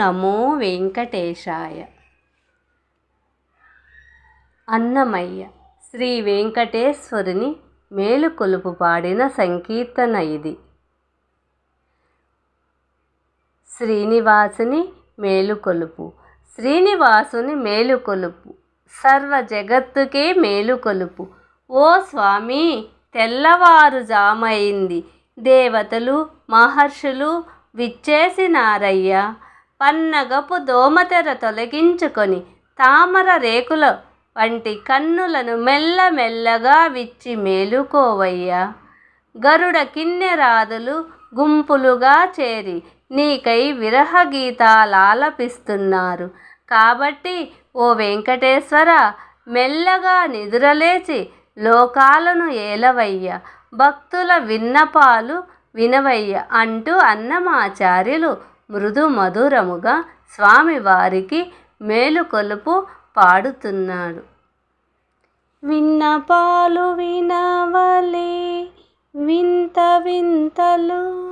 నమో వెంకటేశాయ. అన్నమయ్య శ్రీ వెంకటేశ్వరుని మేలుకొలుపు పాడిన సంకీర్తన ఇది. శ్రీనివాసుని మేలుకొలుపు శ్రీనివాసుని మేలుకొలుపు సర్వ జగత్తుకే మేలుకొలుపు. ఓ స్వామి తెల్లవారుజామైంది దేవతలు మహర్షులు విచ్చేసినారయ్యా. పన్నగపు దోమతెర తొలగించుకొని తామర రేకుల వంటి కన్నులను మెల్లమెల్లగా విచ్చి మేలుకోవయ్యా. గరుడ కిన్నెరాదులు గుంపులుగా చేరి నీకై విరహ గీతాలాలపిస్తున్నారు కాబట్టి ఓ వెంకటేశ్వర మెల్లగా నిద్రలేచి లోకాలను ఏలవయ్య. భక్తుల విన్నపాలు వినవయ్య అంటూ అన్నమాచార్యులు మృదు మధురముగా స్వామివారికి మేలుకొలుపు పాడుతున్నాడు. విన్నపాలు వినవలే వింత వింతలు